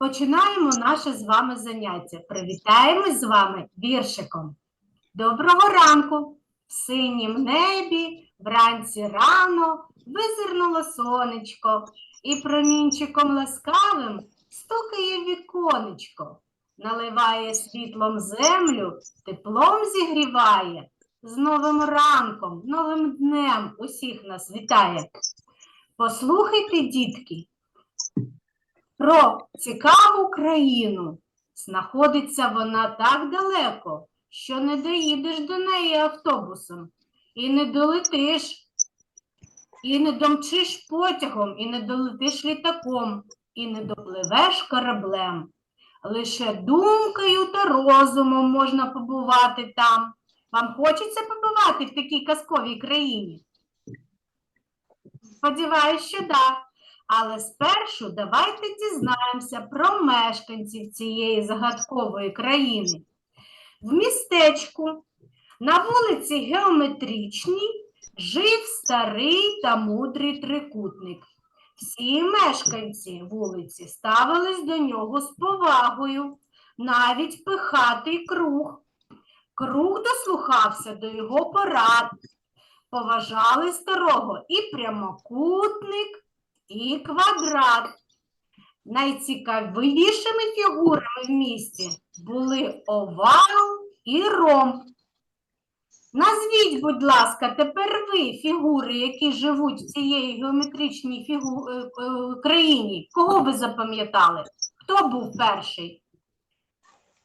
Починаємо наше з вами заняття. Привітаємось з вами віршиком. Доброго ранку! В синім небі, вранці рано визирнуло сонечко, і промінчиком ласкавим стукає віконечко, наливає світлом землю, теплом зігріває. З новим ранком, новим днем усіх нас вітає. Послухайте, дітки, про цікаву країну. Знаходиться вона так далеко, що не доїдеш до неї автобусом, і не долетиш, і не домчиш потягом, і не долетиш літаком, і не допливеш кораблем. Лише думкою та розумом можна побувати там. Вам хочеться побувати в такій казковій країні? Сподіваюсь, що так. Але спершу давайте дізнаємося про мешканців цієї загадкової країни. В містечку на вулиці Геометричній жив старий та мудрий трикутник. Всі мешканці вулиці ставились до нього з повагою, навіть пихатий круг. Круг дослухався до його порад. Поважали старого і прямокутник, і квадрат. Найцікавішими фігурами в місті були овал і ромб. Назвіть, будь ласка, тепер ви фігури, які живуть в цієї геометричній фігу... е, е, країні. Кого ви запам'ятали? Хто був перший?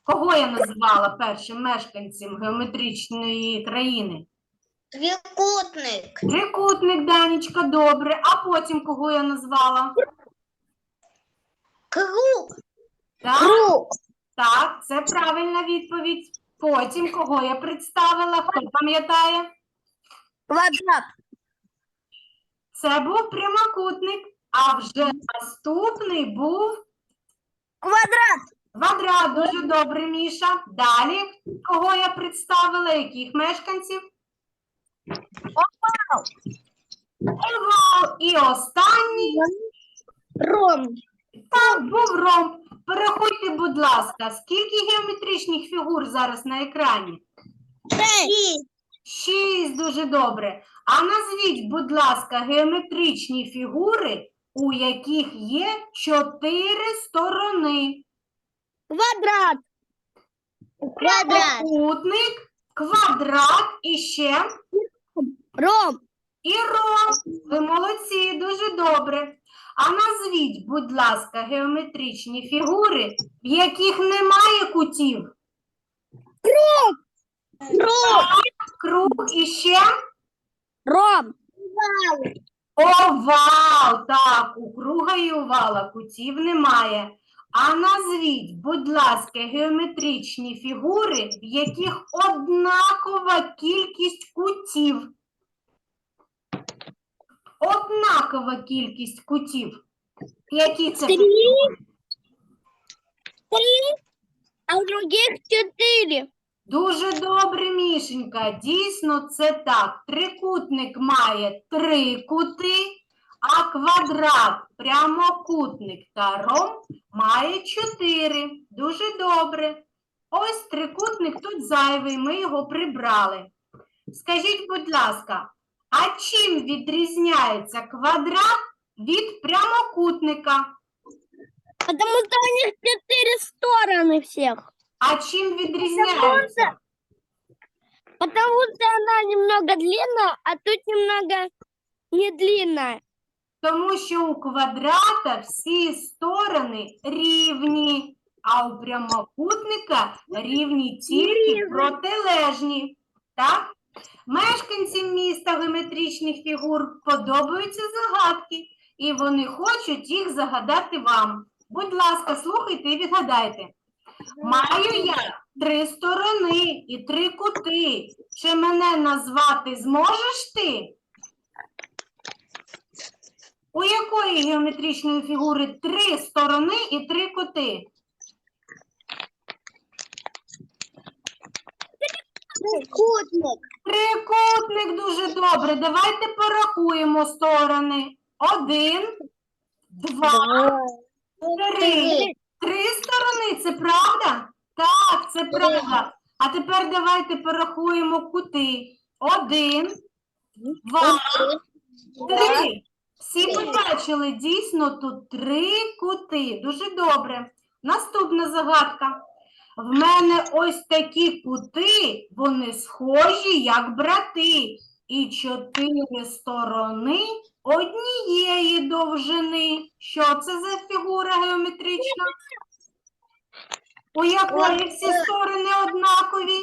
Кого я назвала першим мешканцем геометричної країни? Трикутник. Трикутник, Данічка, добре. А потім кого я назвала? Круг. Так, Круг. так, це правильна відповідь. Потім кого я представила? Хто пам'ятає? Квадрат. Це був прямокутник, а вже наступний був Квадрат. квадрат. Дуже добре, Міша. Далі кого я представила? Яких мешканців? Овал. І останній Ром. Так, був ромб. Переходьте, будь ласка, скільки геометричних фігур зараз на екрані? Шесть. Шість, дуже добре. А назвіть, будь ласка, геометричні фігури, у яких є чотири сторони. Квадрат. Квадрат. Прямокутник, квадрат і ще Ром. і ром. Ви молодці, дуже добре. А назвіть, будь ласка, геометричні фігури, в яких немає кутів. Ром. Круг і ще Ром. овал. Так, у круга і овала кутів немає. А назвіть, будь ласка, геометричні фігури, в яких однакова кількість кутів. Однакова кількість кутів. Які це? Три. Три. А у других четыре. Дуже добре, Мішенька. Дійсно, це так. Трикутник має три кути, а квадрат, прямокутник та ромб має чотири. Дуже добре. Ось трикутник тут зайвий, ми його прибрали. Скажіть, будь ласка, а чим відрізняється квадрат від прямокутника? Потому что у них четыре стороны всех. А чим відрізняється? Потому что она немного длинная, а тут немного не длинная. Тому що у квадрата всі сторони рівні, а у прямокутника рівні тільки Рівні. протилежні. Так? Мешканцям міста геометричних фігур подобаються загадки, і вони хочуть їх загадати вам. Будь ласка, слухайте і відгадайте. Маю я три сторони і три кути. Чи мене назвати зможеш ти? У якої геометричної фігури три сторони і три кути? Трикутник. Трикутник дуже добре. Давайте порахуємо сторони. Один, два, три. Три три сторони, це правда? Так, це правда. А тепер давайте порахуємо кути. Один, два, три. Всі побачили, дійсно тут три кути. Дуже добре. Наступна загадка. В мене ось такі кути, вони схожі, як брати, і чотири сторони однієї довжини. Що це за фігура геометрична? У якої всі сторони однакові?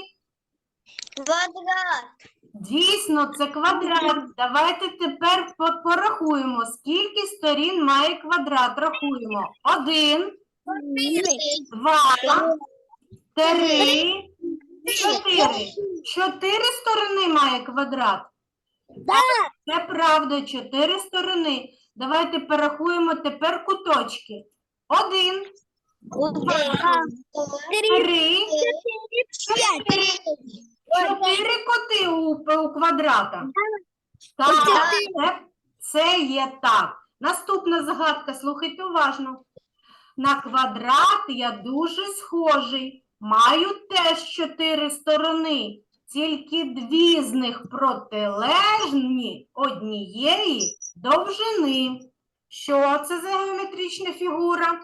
Квадрат. Дійсно, це квадрат. Давайте тепер порахуємо, скільки сторін має квадрат. Рахуємо. Один, два, три, чотири. Чотири сторони має квадрат. Це правда, чотири сторони. Давайте порахуємо тепер куточки. Один, три, чотири. Чотири коти у, у квадрата. Так, це, це є так. Наступна загадка, слухайте уважно. На квадрат я дуже схожий. Маю теж чотири сторони, тільки дві з них протилежні однієї довжини. Що це за геометрична фігура?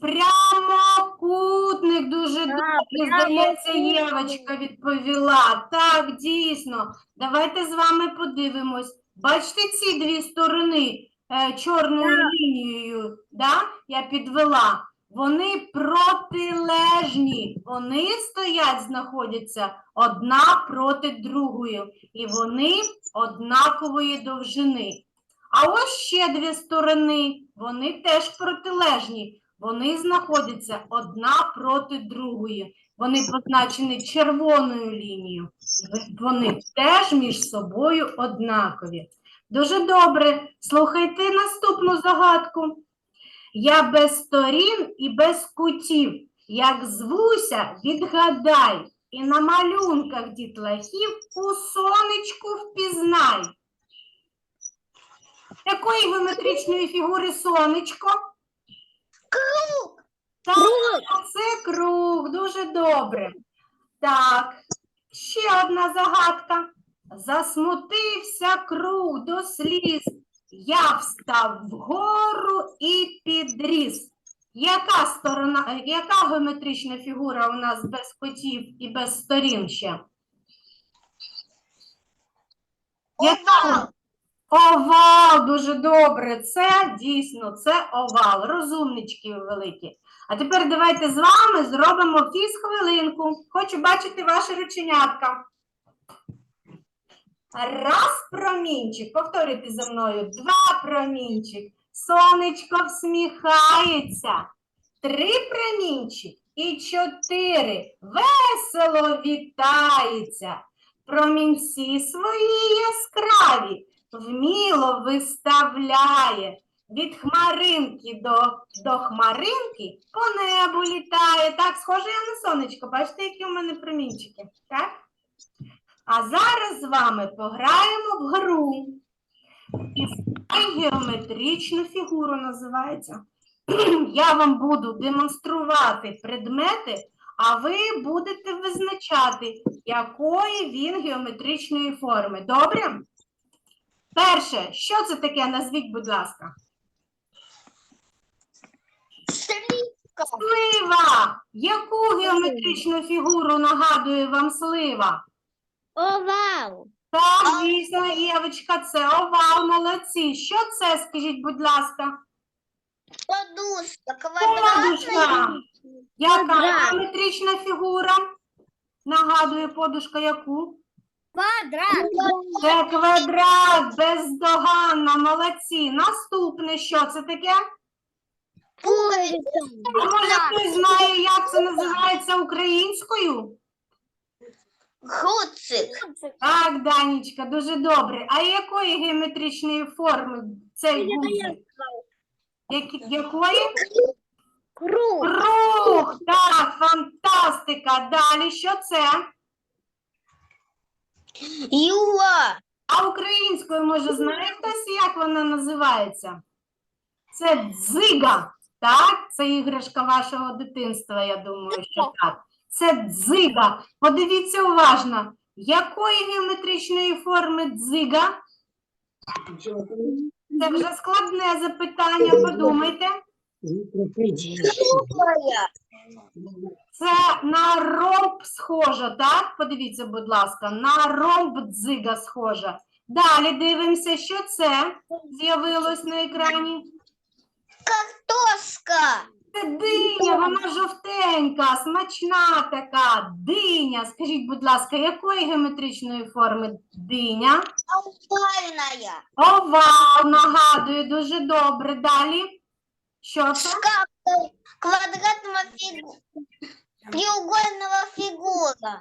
Прямокутник дуже добре, здається, Євочка відповіла. Так, дійсно. Давайте з вами подивимось. Бачите ці дві сторони чорною лінією, да? я підвела. Вони протилежні. Вони стоять, знаходяться одна проти другої. І вони однакової довжини. А ось ще дві сторони. Вони теж протилежні. Вони знаходяться одна проти другої. Вони позначені червоною лінією. Вони теж між собою однакові. Дуже добре. Слухайте наступну загадку. Я без сторін і без кутів. Як звуся, відгадай. І на малюнках дітлахів у сонечку впізнай. Якої геометричної фігури сонечко? Круг. Так, це круг, дуже добре. Так, ще одна загадка. Засмутився круг до сліз. Я встав вгору і підріс. Яка сторона, яка геометрична фігура у нас без котів і без сторін ще? Яка? Овал, дуже добре. Це дійсно, це овал. Розумнички великі. А тепер давайте з вами зробимо фіз-хвилинку. Хочу бачити ваші рученятка. Раз промінчик. Повторюйте за мною. Два промінчик. Сонечко всміхається. Три промінчик і чотири. Весело вітається. Промінці свої яскраві вміло виставляє. Від хмаринки до, до хмаринки по небу літає. Так, схоже я на сонечко. Бачите, які у мене промінчики? Так? А зараз з вами пограємо в гру. І геометричну фігуру називається. Я вам буду демонструвати предмети, а ви будете визначати, якої він геометричної форми. Добре? Перше, що це таке? Назвіть, будь ласка. Слива. Яку геометричну фігуру нагадує вам слива? Овал. Так, дійсно, Євочка, це овал, молодці. Що це, скажіть, будь ласка? Подушка. Подушка. Квадратная. Яка Квадрат. геометрична фігура? Нагадує подушка яку? Квадрат. Це квадрат, бездоганна, молодці. Наступне, що це таке? Пуговица. А може хтось знає, як це називається українською? Гудзик. Так, Данічка, дуже добре. А якої геометричної форми цей гудзик? Які- Якої? Круг. Круг! Так, фантастика. Далі що це? Юла. А українською, може, знає хтось, як вона називається? Це дзига. Так, це іграшка вашого дитинства, я думаю, що так. Це дзига. Подивіться уважно, якої геометричної форми дзига? Це вже складне запитання, подумайте. Це на ромб схожа, так? Подивіться, будь ласка, на ромб дзига схожа. Далі дивимося, що це з'явилось на екрані. Картошка. Це диня, вона жовтенька, смачна така, диня. Скажіть, будь ласка, якої геометричної форми диня? Овальная. Овал, нагадую, дуже добре. Далі. Що це? Квадратного треугольного фигура.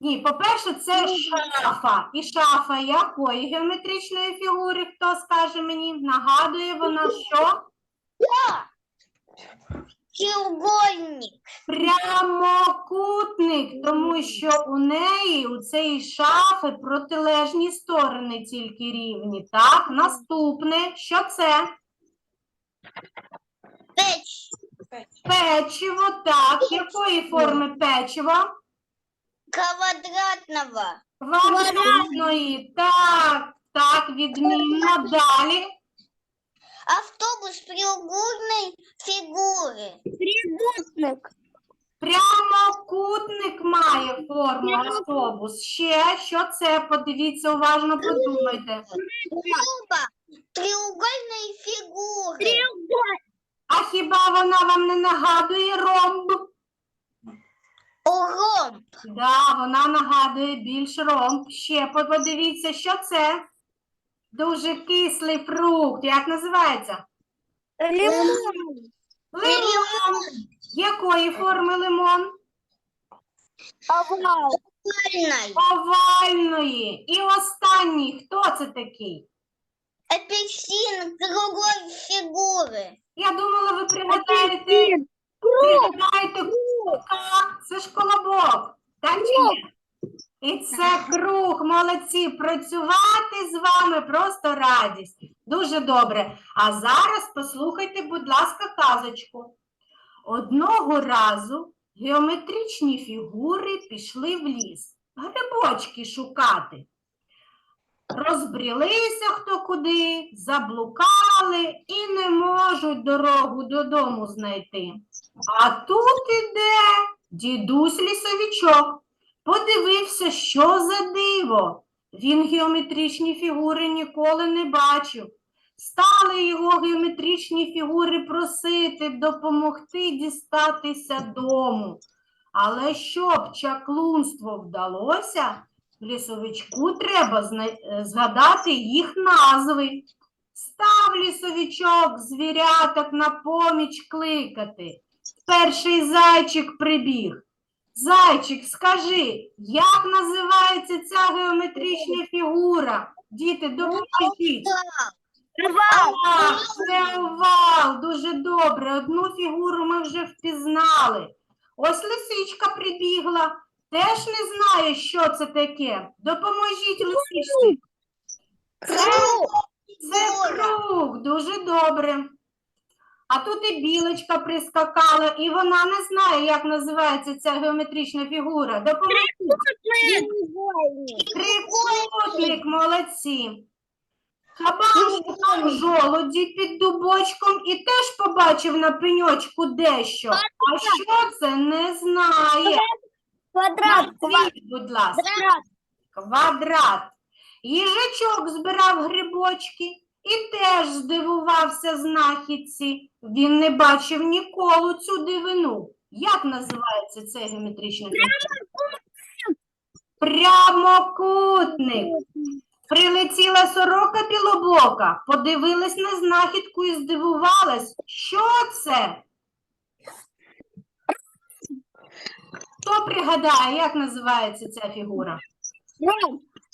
Ні, по-перше, це шафа. І шафа якої геометричної фігури? Хто скаже мені? Нагадує вона, що Треугольник. прямокутник, тому що у неї, у цієї шафи, протилежні сторони тільки рівні. Так, наступне, що це? Печь. Печиво, так. Якої форми печиво? Квадратного. Квадратної. Так, так, відмінно. Далі. Автобус треугольной фигуры. Трикутник. Прямокутник має форму автобус. Ще що це? Подивіться уважно, подумайте. Оба треугольной фигуры. А хіба вона вам не нагадує ромб? Ромб. Да, вона нагадує більш ромб. Ще по- подивіться, що це? Дуже кислий фрукт. Як називається? Лимон. Лимон. Якої форми лимон? Овал. Овальной. Овальної. І останній. Хто це такий? Апельсин другой фигуры. Я думала, ви пригадаєте, пригадаєте колобка. Це ж колобок. Так чи ні? І це круг, молодці. Працювати з вами просто радість. Дуже добре. А зараз послухайте, будь ласка, казочку. Одного разу геометричні фігури пішли в ліс, грибочки шукати. Розбрілися хто куди, заблукали і не можуть дорогу додому знайти. А тут іде дідусь лісовичок. Подивився, що за диво. Він геометричні фігури ніколи не бачив. Стали його геометричні фігури просити допомогти дістатися дому. Але щоб чаклунство вдалося, лісовичку треба згадати їх назви. Став лісовичок звіряток на поміч кликати. Перший зайчик прибіг. Зайчик, скажи, як називається ця геометрична фігура? Діти, допоможіть. Так, це овал. Дуже добре. Одну фігуру ми вже впізнали. Ось лисичка прибігла. Теж не знає, що це таке. Допоможіть лисичці. Це, це круг. Дуже добре. А тут і білочка прискакала, і вона не знає, як називається ця геометрична фігура. Допоможіть. Трикутник, молодці. Кабан шукав жолуді під дубочком і теж побачив на пеньочку дещо. А що це, не знає. Квадрат. Назвіть, будь ласка, Квадрат. квадрат. Їжачок збирав грибочки і теж здивувався знахідці. Він не бачив ніколи цю дивину. Як називається це геометрична фігура? Прямокутник. Прилетіла сорока білобока, подивилась на знахідку і здивувалась, що це? Хто пригадає, як називається ця фігура?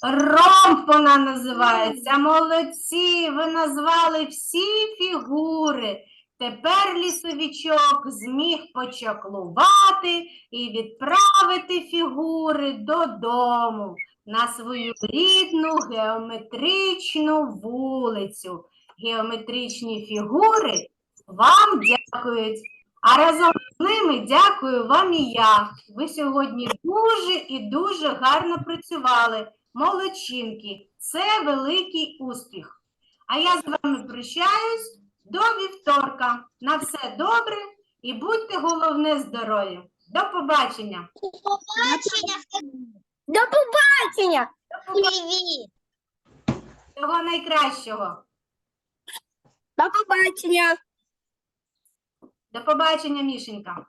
Ром. Ромб вона називається. Молодці, ви назвали всі фігури. Тепер лісовичок зміг почаклувати і відправити фігури додому на свою рідну геометричну вулицю. Геометричні фігури вам дякують. А разом з ними дякую вам і я. Ви сьогодні дуже і дуже гарно працювали. Молодчинки, це великий успіх. А я з вами прощаюсь до вівторка. На все добре і будьте головне здорові. До побачення. Побачення, До побачення! привіт. Всього найкращого. До побачення! До побачення, Мішенька.